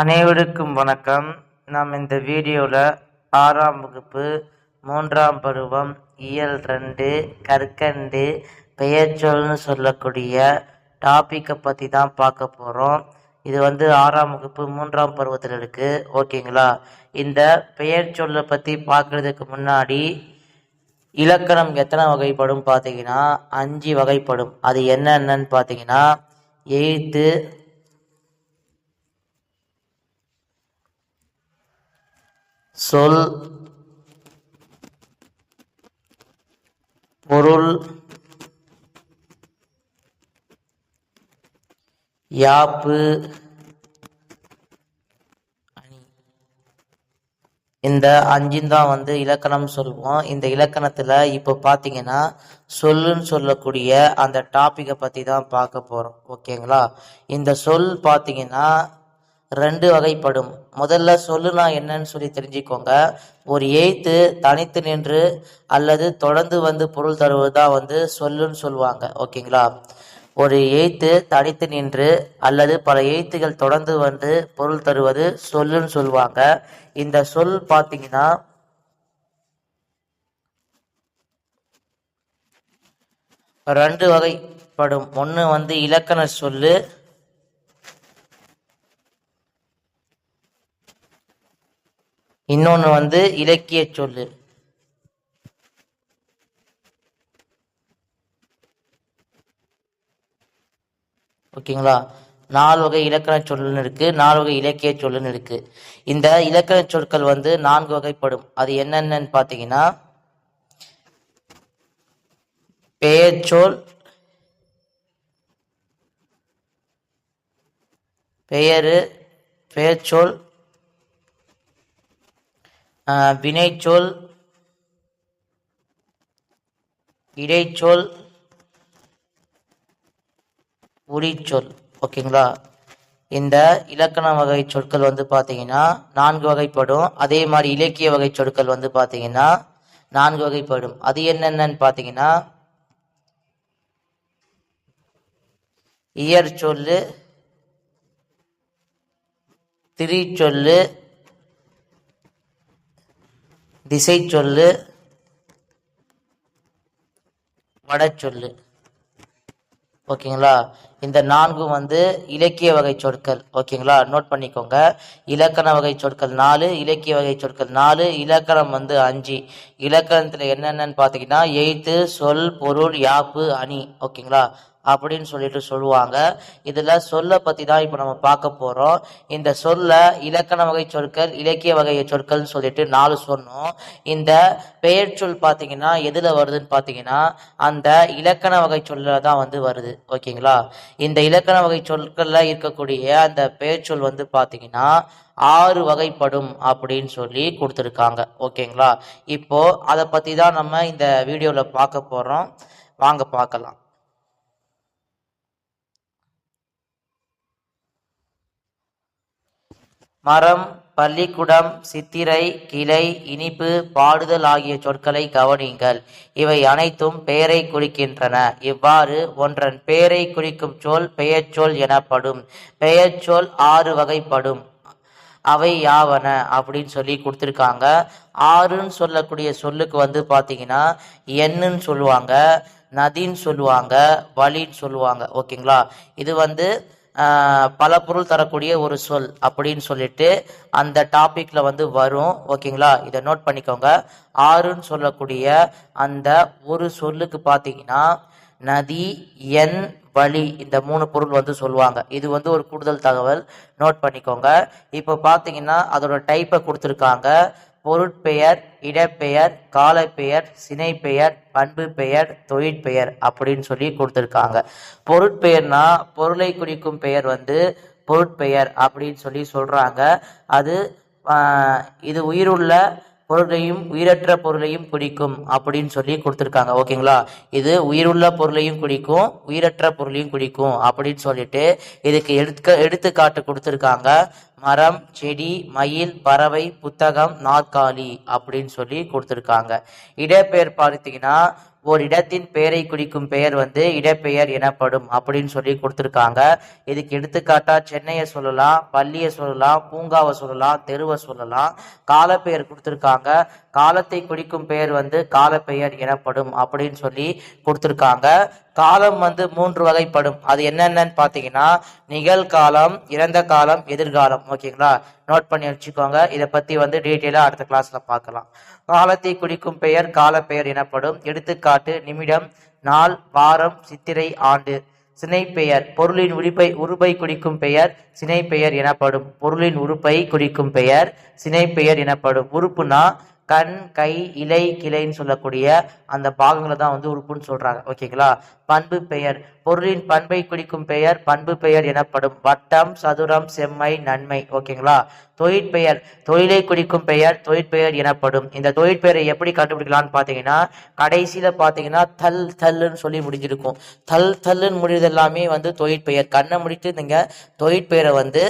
அனைவருக்கும் வணக்கம். நாம் இந்த வீடியோவில் ஆறாம் வகுப்பு மூன்றாம் பருவம் இயல் ரெண்டு கற்கண்டு பெயர்ச்சொல்னு சொல்லக்கூடிய டாப்பிக்கை பற்றி தான் பார்க்க போகிறோம் இது வந்து ஆறாம் வகுப்பு மூன்றாம் பருவத்தில் இருக்குது ஓகேங்களா? இந்த பெயர் சொல்லை பற்றி பார்க்குறதுக்கு முன்னாடி இலக்கணம் எத்தனை வகைப்படும் பார்த்தீங்கன்னா அஞ்சு வகைப்படும். அது என்னென்னன்னு பார்த்தீங்கன்னா எயித்து சொல் பொருள் யாப்பு இந்த அஞ்சும் தான் வந்து இலக்கணம் சொல்லுவோம் இந்த இலக்கணத்தில் இப்போ பார்த்தீங்கன்னா சொல்லுன்னு சொல்லக்கூடிய அந்த டாப்பிக்கை பற்றி தான் பார்க்க போகிறோம் ஓகேங்களா இந்த சொல் பார்த்தீங்கன்னா ரெண்டு வகைப்படும். முதல்ல சொல்லுனா என்னன்னு சொல்லி தெரிஞ்சுக்கோங்க. ஒரு எய்த்து தனித்து நின்று அல்லது தொடர்ந்து வந்து பொருள் தருவது தான் வந்து சொல்லுன்னு சொல்லுவாங்க. ஓகேங்களா? ஒரு எய்த்து தனித்து நின்று அல்லது பல எய்த்துகள் தொடர்ந்து வந்து பொருள் தருவது சொல்லுன்னு சொல்லுவாங்க. இந்த சொல் பார்த்தீங்கன்னா ரெண்டு வகைப்படும். ஒன்று வந்து இலக்கண சொல்லு இன்னொன்று வந்து இலக்கிய சொல்லு. ஓகேங்களா? நாலு வகை இலக்கண சொல்லுன்னு இருக்கு. நாலு வகை இலக்கிய சொல்லுன்னு இருக்கு. இந்த இலக்கண சொற்கள் வந்து நான்கு வகைப்படும். அது என்னென்னு பார்த்தீங்கன்னா பெயர்ச்சொல் பெயரு பெயர்ச்சொல் வினைச்சொல் இடைச்சொல் உரிச்சொல். ஓகேங்களா? இந்த இலக்கண வகை சொற்கள் வந்து பார்த்தீங்கன்னா நான்கு வகைப்படும். அதே மாதிரி இலக்கிய வகை சொற்கள் வந்து பார்த்தீங்கன்னா நான்கு வகைப்படும். அது என்னென்னன்னு பார்த்தீங்கன்னா இயற் சொல்லு திரிச்சொல்லு திசை சொல்லு வடச்சொல்லு. ஓகேங்களா? இந்த நான்கும் வந்து இலக்கிய வகை சொற்கள். ஓகேங்களா? நோட் பண்ணிக்கோங்க. இலக்கண வகை சொற்கள் நாலு இலக்கிய வகை சொற்கள் நாலு இலக்கணம் வந்து அஞ்சு. இலக்கணத்தில் என்னென்னன்னு பார்த்தீங்கன்னா எய்த்து சொல் பொருள் யாப்பு அணி. ஓகேங்களா? அப்படின்னு சொல்லிட்டு சொல்லுவாங்க. இதில் சொல்லை பற்றி தான் இப்போ நம்ம பார்க்க போகிறோம் இந்த சொல்ல இலக்கண வகை சொற்கள் இலக்கிய வகை சொற்கள்னு சொல்லிட்டு நாலு சொன்னோம். இந்த பெயர் சொல் பார்த்தீங்கன்னா எதில் வருதுன்னு பார்த்தீங்கன்னா அந்த இலக்கண வகை தான் வந்து வருது. ஓகேங்களா? இந்த இலக்கண வகை சொற்களில் இருக்கக்கூடிய அந்த பெயர் சொல் வந்து பார்த்தீங்கன்னா ஆறு வகைப்படும் அப்படின்னு சொல்லி கொடுத்துருக்காங்க. ஓகேங்களா? இப்போ அதை பற்றி தான் நம்ம இந்த வீடியோவில் பார்க்க போகிறோம் வாங்க பார்க்கலாம். மரம் பள்ளிக்குடம் சித்திரை கிளை இனிப்பு பாடுதல் ஆகிய சொற்களை கவனியுங்கள். இவை அனைத்தும் பெயரை குறிக்கின்றன. இவ்வாறு ஒன்றன் பெயரை குறிக்கும் சொல் பெயர்ச்சொல் எனப்படும். பெயர்ச்சொல் ஆறு வகைப்படும். அவை யாவன? அப்படின்னு சொல்லி கொடுத்துருக்காங்க. ஆறுன்னு சொல்லக்கூடிய சொல்லுக்கு வந்து பார்த்தீங்கன்னா எண்ணுன்னு சொல்லுவாங்க நதின்னு சொல்லுவாங்க வழின்னு சொல்லுவாங்க. ஓகேங்களா? இது வந்து பல பொருள் தரக்கூடிய ஒரு சொல் அப்படின்னு சொல்லிட்டு அந்த டாபிக்ல வந்து வரும். ஓகேங்களா? இதை நோட் பண்ணிக்கோங்க. ஆறுன்னு சொல்லக்கூடிய அந்த ஒரு சொல்லுக்கு பார்த்தீங்கன்னா நதி எண் வழி இந்த மூணு பொருள் வந்து சொல்லுவாங்க. இது வந்து ஒரு கூடுதல் தகவல். நோட் பண்ணிக்கோங்க. இப்போ பார்த்தீங்கன்னா அதோட டைப்பை கொடுத்துருக்காங்க. பொருட்பெயர் இடப்பெயர் காலப்பெயர் சினைப்பெயர் பண்பு பெயர் தொழிற்பெயர் அப்படின்னு சொல்லி கொடுத்துருக்காங்க. பொருட்பெயர்னா பொருளை குறிக்கும் பெயர் வந்து பொருட்பெயர் அப்படின்னு சொல்லி சொல்கிறாங்க அது இது உயிருள்ள பொருளையும் உயிரற்ற பொருளையும் குறிக்கும் அப்படின்னு சொல்லி கொடுத்துருக்காங்க ஓகேங்களா? இது உயிருள்ள பொருளையும் குறிக்கும் உயிரற்ற பொருளையும் குறிக்கும் அப்படின்னு சொல்லிட்டு இதுக்கு எடுக்க எடுத்துக்காட்டு கொடுத்துருக்காங்க. மரம் செடி மயில் பறவை புத்தகம் நாற்காலி அப்படின்னு சொல்லி கொடுத்துருக்காங்க. இடப்பெயர் பார்த்தீங்கன்னா ஒரு இடத்தின் பெயரை குறிக்கும் பெயர் வந்து இடப்பெயர் எனப்படும் அப்படின்னு சொல்லி கொடுத்துருக்காங்க. இதுக்கு எடுத்துக்காட்டா சென்னையை சொல்லலாம் பள்ளியை சொல்லலாம் பூங்காவை சொல்லலாம் தெருவை சொல்லலாம். காலப்பெயர் கொடுத்துருக்காங்க. காலத்தை குறிக்கும் பெயர் வந்து காலப்பெயர் எனப்படும் அப்படின்னு சொல்லி கொடுத்துருக்காங்க. காலம் வந்து மூன்று வகைப்படும். அது என்னென்னன்னு பார்த்தீங்கன்னா நிகழ்காலம் இறந்த காலம் எதிர்காலம். ஓகேங்களா? நோட் பண்ணி வச்சுக்கோங்க. இதை பற்றி வந்து டீட்டெயிலாக அடுத்த கிளாஸில் பார்க்கலாம். காலத்தை குறிக்கும் பெயர் காலப்பெயர் எனப்படும். எடுத்துக்காட்டு நிமிடம் நாள் வாரம் சித்திரை ஆண்டு. சினைப்பெயர் பொருளின் உறுப்பை உருப்பை குறிக்கும் பெயர் சினைப்பெயர் எனப்படும். பொருளின் உறுப்பை குறிக்கும் பெயர் சினைப்பெயர் எனப்படும். உறுப்புனா கண் கை இலை கிளைன்னு சொல்லக்கூடிய அந்த பாகங்களை தான் வந்து உறுப்புன்னு சொல்றாங்க. ஓகேங்களா? பண்பு பெயர். பொருளின் பண்பை குறிக்கும் பெயர் பண்பு பெயர் எனப்படும். வட்டம் சதுரம் செம்மை நன்மை. ஓகேங்களா? தொழிற்பெயர் தொழிலை குறிக்கும் பெயர் தொழிற்பெயர் எனப்படும். இந்த தொழிற்பெயரை எப்படி கண்டுபிடிக்கலாம்னு பார்த்தீங்கன்னா கடைசியில் பார்த்தீங்கன்னா தல் தல்லுன்னு சொல்லி முடிஞ்சிருக்கும். தல் தல்லுன்னு முடியுது எல்லாமே வந்து தொழிற்பெயர் கண்ணை முடித்து நீங்கள் தொழிற்பெயரை வந்து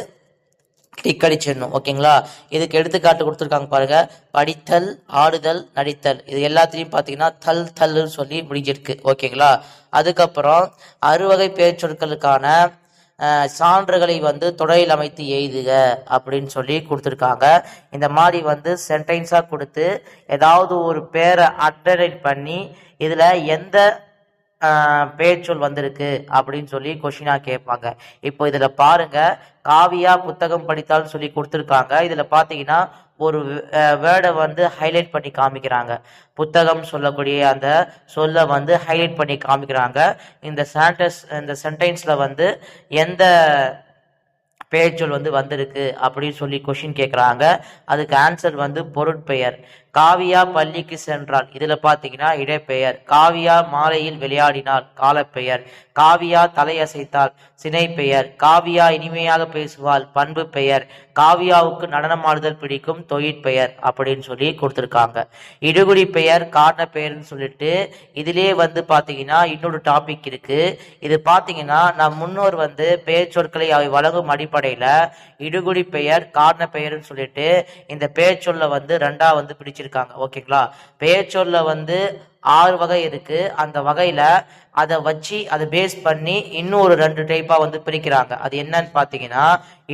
டிக் அடிச்சிடணும் ஓகேங்களா? இதுக்கு எடுத்துக்காட்டு கொடுத்துருக்காங்க பாருங்க. படித்தல் ஆடுதல் நடித்தல். இது எல்லாத்துலேயும் பார்த்தீங்கன்னா தல் தல்லுன்னு சொல்லி முடிஞ்சிருக்கு ஓகேங்களா? அதுக்கப்புறம் அறுவகை பேச்சொற்களுக்கான சான்றுகளை வந்து தொடரில் அமைத்து எய்துக அப்படின்னு சொல்லி கொடுத்துருக்காங்க. இந்த மாதிரி வந்து சென்டென்ஸாக கொடுத்து ஏதாவது ஒரு பேரை அண்டர்லைன் பண்ணி இதில் எந்த பேச்சொல் வந்திருக்கு அப்படின்னு சொல்லி கொஷினாக கேட்பாங்க. இப்போ இதில் பாருங்கள் காவியா புத்தகம் படித்தால் சொல்லி கொடுத்துருக்காங்க. இதில் பார்த்தீங்கன்னா ஒரு வேர்டை வந்து ஹைலைட் பண்ணி காமிக்கிறாங்க. புத்தகம் சொல்லக்கூடிய அந்த சொல்ல வந்து ஹைலைட் பண்ணி காமிக்கிறாங்க. இந்த சாண்டஸ் இந்த சென்டென்ஸில் வந்து எந்த பெயர்ச்சொல் வந்து வந்திருக்கு அப்படின்னு சொல்லி கொஷின் கேட்குறாங்க அதுக்கு ஆன்சர் வந்து பொருட்பெயர். காவியா பள்ளிக்கு சென்றாள் இதுல பாத்தீங்கன்னா இடைப்பெயர். காவியா மாலையில் விளையாடினாள். காலப்பெயர். காவியா தலையசைத்தாள். சினைப்பெயர். காவியா இனிமையாக பேசுவாள். பண்பு பெயர். காவியாவுக்கு நடனமாடுதல் பிடிக்கும் தொழிற்பெயர் அப்படின்னு சொல்லி கொடுத்துருக்காங்க. இடுகுடி பெயர் காரண பெயர்னு சொல்லிட்டு இதிலே வந்து பாத்தீங்கன்னா இன்னொரு டாபிக் இருக்கு. இது பாத்தீங்கன்னா நம் முன்னோர் வந்து பெயர் சொற்களை அவை வழங்கும் அடிப்படையில இடுகுடி பெயர் காரண பெயர்னு சொல்லிட்டு இந்த பெயர் சொல்ல வந்து ரெண்டா வந்து வச்சிருக்காங்க. ஓகேங்களா? பெயர் வந்து ஆறு வகை இருக்கு. அந்த வகையில அதை வச்சு அதை பேஸ் பண்ணி இன்னும் ஒரு ரெண்டு டைப்பா வந்து பிரிக்கிறாங்க. அது என்னன்னு பாத்தீங்கன்னா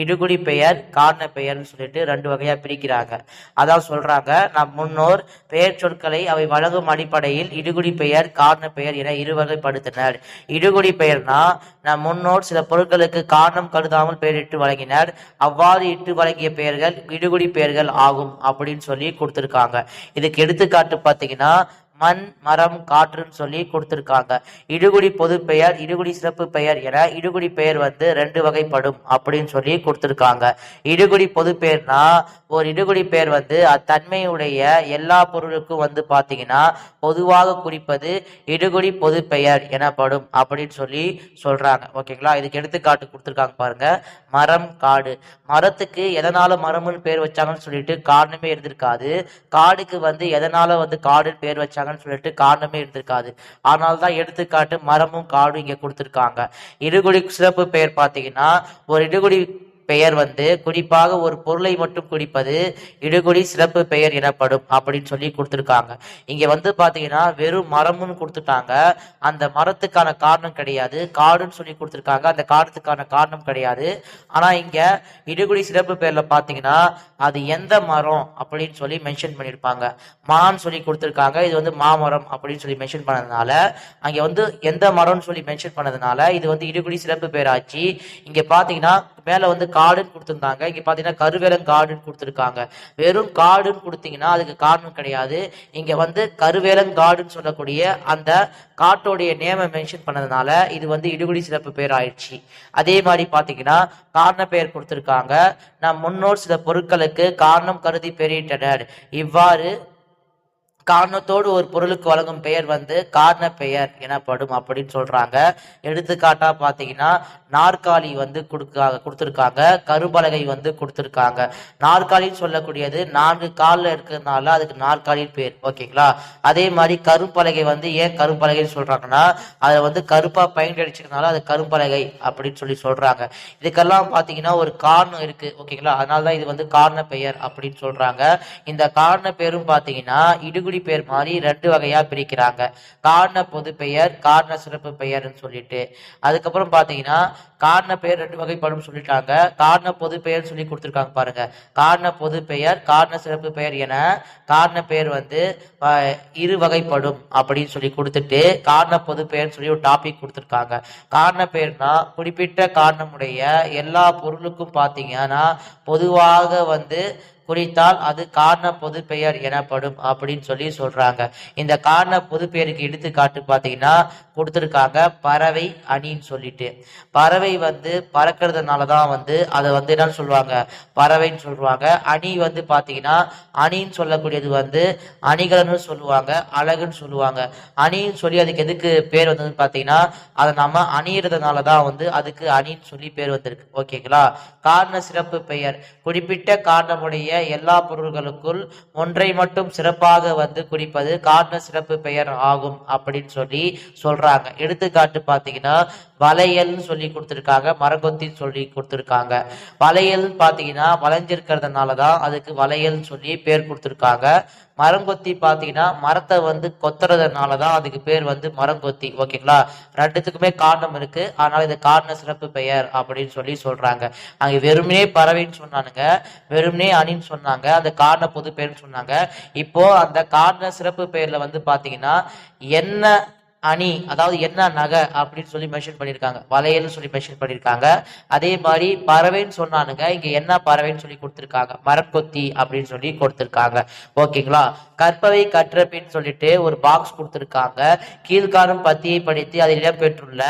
இடுகுடி பெயர் காரண பெயர்னு சொல்லிட்டு ரெண்டு வகையா பிரிக்கிறாங்க. அதான் சொல்றாங்க நம் முன்னோர் பெயர் சொற்களை அவை வழங்கும் அடிப்படையில் இடுகுடி பெயர் காரண பெயர் என இரு வகைப்படுத்தினர் இடுகுடி பெயர்னா நம் முன்னோர் சில பொருட்களுக்கு காரணம் கருதாமல் பெயரிட்டு வழங்கினர். அவ்வாறு இட்டு வழங்கிய பெயர்கள் இடுகுடி பெயர்கள் ஆகும் அப்படின்னு சொல்லி கொடுத்திருக்காங்க. இதுக்கு எடுத்துக்காட்டு பாத்தீங்கன்னா மண் மரம் காற்றுன்னு சொல்லி கொடுத்துருக்காங்க. இடுகுடி பொது பெயர் இடுகுடி சிறப்பு பெயர் என இடுகுடி பெயர் வந்து ரெண்டு வகைப்படும் அப்படின்னு சொல்லி கொடுத்துருக்காங்க. இடுகுடி பொது பெயர்னா ஒரு இடுகுடி பெயர் வந்து அத்தன்மையுடைய எல்லா பொருளுக்கும் வந்து பார்த்தீங்கன்னா பொதுவாக குறிப்பது இடுகுடி பொது பெயர் எனப்படும் அப்படின்னு சொல்லி சொல்றாங்க. ஓகேங்களா? இதுக்கு எடுத்துக்காட்டு கொடுத்துருக்காங்க பாருங்க. மரம் காடு. மரத்துக்கு எதனால மரம்னு பேர் வச்சாங்கன்னு சொல்லிட்டு காரணமே இருந்திருக்காது. காடுக்கு வந்து எதனால வந்து காடுன்னு பேர் வச்சாங்கன்னு சொல்லிட்டு காரணமே இருந்திருக்காது. ஆனால் தான் எடுத்துக்காட்டு மரமும் காடும் இங்க கொடுத்துருக்காங்க. இருகுடி சிறப்பு பெயர் பார்த்தீங்கன்னா ஒரு இடுகுடி பெயர் வந்து குறிப்பாக ஒரு பொருளை மட்டும் குறிப்பது இடுகுடி சிறப்பு பெயர் எனப்படும் அப்படின்னு சொல்லி கொடுத்துருக்காங்க. இங்க வந்து பாத்தீங்கன்னா வெறும் மரம்னு கொடுத்துட்டாங்க. அந்த மரத்துக்கான காரணம் கிடையாது. காடுன்னு சொல்லி கொடுத்துருக்காங்க. அந்த காரணத்துக்கான காரணம் கிடையாது. ஆனா இங்க இடுகுடி சிறப்பு பெயர்ல பாத்தீங்கன்னா அது எந்த மரம் அப்படின்னு சொல்லி மென்ஷன் பண்ணியிருப்பாங்க. மான்னு சொல்லி கொடுத்துருக்காங்க. இது வந்து மாமரம் அப்படின்னு சொல்லி மென்ஷன் பண்ணதுனால அங்க வந்து எந்த மரம்னு சொல்லி மென்ஷன் பண்ணதுனால இது வந்து இடுகுடி சிறப்பு பேராச்சு இங்க பாத்தீங்கன்னா மேல வந்து காடுன்னு இங்கே இங்க பாத்தீங்கன்னா கருவேலங்காடுன்னு கொடுத்துருக்காங்க. வெறும் காடுன்னு கொடுத்தீங்கன்னா அதுக்கு காரணம் கிடையாது. இங்க வந்து கருவேலங்காடுன்னு சொல்லக்கூடிய அந்த காட்டோடைய நேமை மென்ஷன் பண்ணதுனால இது வந்து இடுகுடி சிறப்பு பேர் ஆயிடுச்சு அதே மாதிரி பாத்தீங்கன்னா காரண பெயர் கொடுத்துருக்காங்க. நம் முன்னோர் சில பொருட்களுக்கு காரணம் கருதி பெரியிட்டனர் இவ்வாறு காரணத்தோடு ஒரு பொருளுக்கு வழங்கும் பெயர் வந்து காரண பெயர் எனப்படும் அப்படின்னு சொல்றாங்க. எடுத்துக்காட்டா பாத்தீங்கன்னா நாற்காலி வந்து கொடுக்க கொடுத்துருக்காங்க. கரும்பலகை வந்து கொடுத்துருக்காங்க. நாற்காலின்னு சொல்லக்கூடியது நான்கு காலில் இருக்கிறதுனால அதுக்கு நாற்காலின் பேர். ஓகேங்களா? அதே மாதிரி கரும்பலகை வந்து ஏன் கரும்பலகைன்னு சொல்றாங்கன்னா அதை வந்து கருப்பா பெயிண்ட் அடிச்சிருக்கனால அது கரும்பலகை அப்படின்னு சொல்லி சொல்றாங்க. இதுக்கெல்லாம் பாத்தீங்கன்னா ஒரு காரணம் இருக்கு. ஓகேங்களா? அதனாலதான் இது வந்து காரண பெயர் அப்படின்னு சொல்றாங்க. இந்த காரண பேரும் பாத்தீங்கன்னா இடுகுடி பேர் மாதிரி ரெண்டு வகையா பிரிக்கிறாங்க. காரண பொது பெயர் காரண சிறப்பு பெயர்னு சொல்லிட்டு. அதுக்கப்புறம் பாத்தீங்கன்னா காரண பெயர் ரெண்டு வகைப்படும் சொல்லிட்டாங்க. காரண பொது பெயர் சொல்லி கொடுத்துருக்காங்க பாருங்க. காரண பொது பெயர் காரண சிறப்பு பெயர் என காரண பெயர் வந்து இரு வகைப்படும் அப்படின்னு சொல்லி கொடுத்துட்டு காரண பொது பெயர் சொல்லி ஒரு டாபிக் கொடுத்துருக்காங்க. காரண பெயர்னா குறிப்பிட்ட காரணமுடைய எல்லா பொருளுக்கும் பாத்தீங்கன்னா பொதுவாக வந்து குறித்தால் அது காரண பொது பெயர் எனப்படும் அப்படின்னு சொல்லி சொல்றாங்க. இந்த காரண பொது பெயருக்கு எடுத்துக்காட்டு பார்த்தீங்கன்னா கொடுத்துருக்காங்க பறவை அணின்னு சொல்லிட்டு. பறவை வந்து பறக்கிறதுனால தான் வந்து அதை வந்து என்னன்னு சொல்லுவாங்க? பறவைன்னு சொல்லுவாங்க. அணி வந்து பார்த்தீங்கன்னா அணின்னு சொல்லக்கூடியது வந்து அணிகலன்னு சொல்லுவாங்க அழகுன்னு சொல்லுவாங்க. அணின்னு சொல்லி அதுக்கு எதுக்கு பேர் வந்ததுன்னு பார்த்தீங்கன்னா அதை நம்ம அணியறதுனால தான் வந்து அதுக்கு அணின்னு சொல்லி பேர் வந்திருக்கு. ஓகேங்களா? காரண சிறப்பு பெயர். குறிப்பிட்ட காரணமுடைய எல்லா பொருள்களுக்குள் ஒன்றை மட்டும் சிறப்பாக வந்து குறிப்பது காரண சிறப்பு பெயர் ஆகும் அப்படின்னு சொல்லி சொல்றாங்க. எடுத்துக்காட்டு பார்த்தீங்கன்னா வளையல்னு சொல்லி கொடுத்துருக்காங்க மரங்கொத்தின்னு சொல்லி கொடுத்துருக்காங்க. வளையல் பார்த்தீங்கன்னா வளைஞ்சிருக்கிறதுனால தான் அதுக்கு வளையல்னு சொல்லி பேர் கொடுத்துருக்காங்க. மரங்கொத்தி பார்த்தீங்கன்னா மரத்தை வந்து கொத்துறதுனால தான் அதுக்கு பேர் வந்து மரங்கொத்தி. ஓகேங்களா? ரெண்டுத்துக்குமே காரணம் இருக்கு. அதனால இது காரண சிறப்பு பெயர் அப்படின்னு சொல்லி சொல்றாங்க. அங்க வெறுமனே பறவைன்னு சொன்னானுங்க வெறுமனே அணின்னு சொன்னாங்க அந்த காரண பொது பெயர்னு சொன்னாங்க. இப்போ அந்த காரண சிறப்பு பெயர்ல வந்து பாத்தீங்கன்னா என்ன அணி அதாவது என்ன நகை அப்படின்னு சொல்லி மென்ஷன் பண்ணியிருக்காங்க வளையல்னு சொல்லி மென்ஷன் பண்ணியிருக்காங்க அதே மாதிரி பறவைன்னு சொன்னானுங்க. இங்க என்ன பறவைன்னு சொல்லி கொடுத்துருக்காங்க. மரக்கொத்தி அப்படின்னு சொல்லி கொடுத்துருக்காங்க. ஓகேங்களா? கற்பவை கற்றப்பின்னு சொல்லிட்டு ஒரு பாக்ஸ் கொடுத்துருக்காங்க. கீழ்காணும் பத்தியை படித்து அதில் இடம்பெற்றுள்ள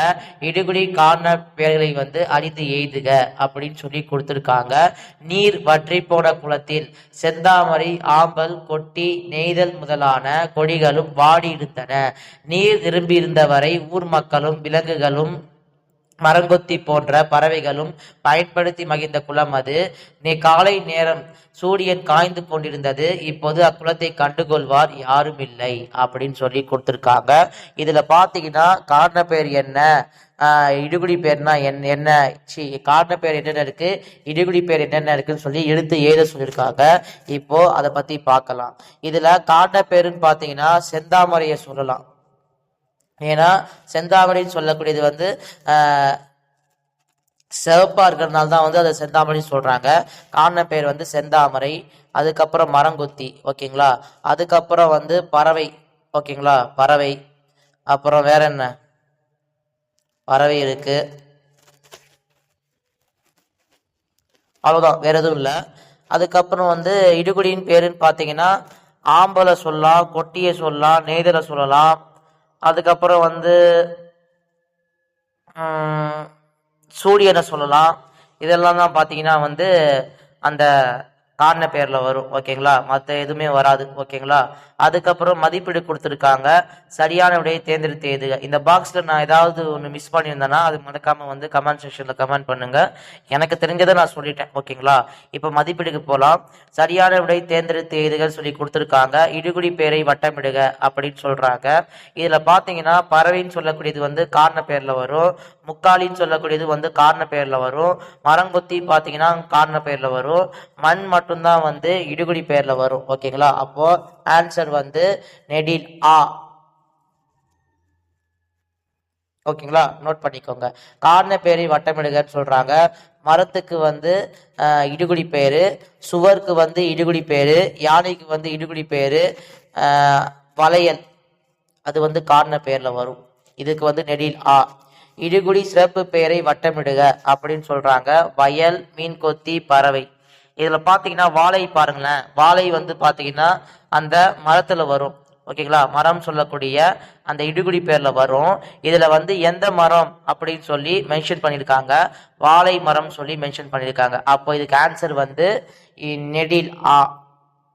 இடுகுடி காண பெயர்களை வந்து அறிந்து எய்துக அப்படின்னு சொல்லி கொடுத்துருக்காங்க. நீர் வற்றி போன குளத்தில் செந்தாமரை ஆம்பல் கொட்டி நெய்தல் முதலான கொடிகளும் வாடி இருந்தன. நீர் திரும்பியிருந்தவரை ஊர் மக்களும் விலங்குகளும் மரங்கொத்தி போன்ற பறவைகளும் பயன்படுத்தி மகிழ்ந்த குளம் அது. நீ காலை நேரம் சூரியன் காய்ந்து கொண்டிருந்தது இப்போது அக்குளத்தை கண்டுகொள்வார் யாரும் இல்லை அப்படின்னு சொல்லி கொடுத்துருக்காங்க. இதுல பாத்தீங்கன்னா காரண பேர் என்ன? இடுகுடி பேர்னா என்ன என்ன? சி காரண பேர் என்னென்ன இருக்கு? இடுகுடி பேர் என்னென்ன இருக்குன்னு சொல்லி எடுத்து எழுத சொல்லியிருக்காங்க. இப்போ அதை பத்தி பார்க்கலாம். இதுல காரண பேருன்னு பாத்தீங்கன்னா செந்தாமரையை சொல்லலாம். ஏன்னா செந்தாமரைன்னு சொல்லக்கூடியது வந்து சிவப்பாக சிவப்பா இருக்கிறதுனால தான் வந்து அதை செந்தாமரைன்னு சொல்றாங்க. காரண பேர் வந்து செந்தாமரை அதுக்கப்புறம் மரங்கொத்தி ஓகேங்களா? அதுக்கப்புறம் வந்து பறவை ஓகேங்களா? பறவை. அப்புறம் வேற என்ன? பறவை இருக்கு. அவ்வளோதான் வேற எதுவும் இல்லை. அதுக்கப்புறம் வந்து இடுகுடியின் பேருன்னு பார்த்தீங்கன்னா ஆம்பலை சொல்லலாம் கொட்டியை சொல்லலாம் நெய்தலை சொல்லலாம் அதுக்கப்புறம் வந்து சூரியனை சொல்லலாம். இதெல்லாம் தான் பார்த்தீங்கன்னா வந்து அந்த காரண பேரில் வரும் ஓகேங்களா? மற்ற எதுவுமே வராது ஓகேங்களா? அதுக்கப்புறம் மதிப்பீடு கொடுத்துருக்காங்க. சரியான விடையை தேர்ந்தெடுத்து எழுதுக. இந்த பாக்ஸில் நான் ஏதாவது ஒன்று மிஸ் பண்ணியிருந்தேன்னா அது மறக்காமல் வந்து கமெண்ட் செக்ஷனில் கமெண்ட் பண்ணுங்கள் எனக்கு தெரிஞ்சதை நான் சொல்லிட்டேன் ஓகேங்களா? இப்போ மதிப்பீடுக்கு போகலாம் சரியான விடை தேர்ந்தெடுத்து எழுதுக சொல்லி கொடுத்துருக்காங்க. இடுகுடி பேரை வட்டமிடுக அப்படின்னு சொல்கிறாங்க இதில் பார்த்தீங்கன்னா பறவைன்னு சொல்லக்கூடியது வந்து காரண பேரில் வரும். முக்காலின்னு சொல்லக்கூடியது வந்து காரண பெயரில் வரும். மரங்கொத்தி பார்த்தீங்கன்னா காரண பெயரில் வரும். மண் மட்டும்தான் வந்து இடுகுடி பெயரில் வரும். ஓகேங்களா? அப்போது ஆன்சர் வந்து நெடில் ஆ. ஓகேங்களா? நோட் பண்ணிக்கோங்க. காரண பேரை வட்டமிடுகன்னு சொல்கிறாங்க மரத்துக்கு வந்து இடுகுடி பேர் சுவருக்கு வந்து இடுகுடி பேர் யானைக்கு வந்து இடுகுடி பேர் வளையல். அது வந்து காரண பேரில் வரும். இதுக்கு வந்து நெடில் ஆ. இடுகுடி சிறப்பு பெயரை வட்டமிடுக அப்படின்னு சொல்றாங்க. வயல் மீன் கொத்தி பறவை. இதுல பாத்தீங்கன்னா வாழை பாருங்களேன். வாழை வந்து பாத்தீங்கன்னா அந்த மரத்துல வரும். ஓகேங்களா? மரம் சொல்லக்கூடிய அந்த இடுகுடி பேர்ல வரும். இதுல வந்து எந்த மரம் அப்படின்னு சொல்லி மென்ஷன் பண்ணியிருக்காங்க. வாழை மரம் சொல்லி மென்ஷன் பண்ணியிருக்காங்க. அப்போ இதுக்கு ஆன்சர் வந்து இ- நெடில் ஆ.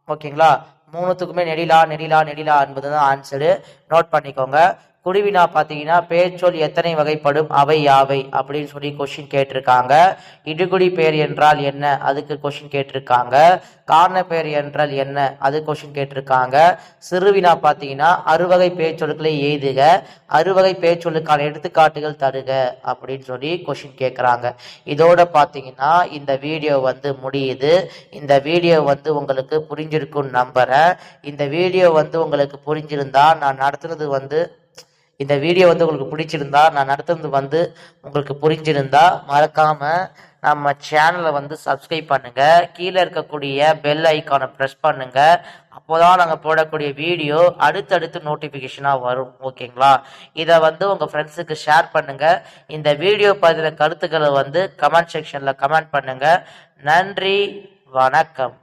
ஓகேங்களா? மூணுத்துக்குமே நெடிலா நெடிலா நெடிலா என்பது தான் ஆன்சரு நோட் பண்ணிக்கோங்க. குருவினா பார்த்தீங்கன்னா பேச்சொல் எத்தனை வகைப்படும் அவை யாவை? அப்படின்னு சொல்லி கொஷின் கேட்டிருக்காங்க. இடுகுடி பெயர் என்றால் என்ன? அதுக்கு கொஷின் கேட்டிருக்காங்க. காரண பெயர் என்றால் என்ன? அது கொஷின் கேட்டிருக்காங்க. சிறுவினா பார்த்தீங்கன்னா அறுவகை பேச்சொற்களை எய்துக அறுவகை பேச்சொல்லுக்கான எடுத்துக்காட்டுகள் தருக அப்படின்னு சொல்லி கொஷின் கேட்குறாங்க. இதோட பார்த்தீங்கன்னா இந்த வீடியோ வந்து முடியுது. இந்த வீடியோ வந்து உங்களுக்கு புரிஞ்சிருக்கும்னு நம்புகிறேன் இந்த வீடியோ வந்து உங்களுக்கு புரிஞ்சிருந்தா நான் நடத்துனது வந்து இந்த வீடியோ வந்து உங்களுக்கு பிடிச்சிருந்தா நான் நடத்துறது வந்து உங்களுக்கு புரிஞ்சிருந்தா மறக்காம நம்ம சேனலை வந்து சப்ஸ்கிரைப் பண்ணுங்க. கீழே இருக்கக்கூடிய பெல் ஐக்கானை ப்ரெஸ் பண்ணுங்க. அப்போதான் நாங்கள் போடக்கூடிய வீடியோ அடுத்தடுத்து நோட்டிஃபிகேஷனாக வரும். ஓகேங்களா? இதை வந்து உங்கள் ஃப்ரெண்ட்ஸுக்கு ஷேர் பண்ணுங்க. இந்த வீடியோ பற்றின கருத்துக்களை வந்து கமெண்ட் செக்ஷனில் கமெண்ட் பண்ணுங்க. நன்றி வணக்கம்.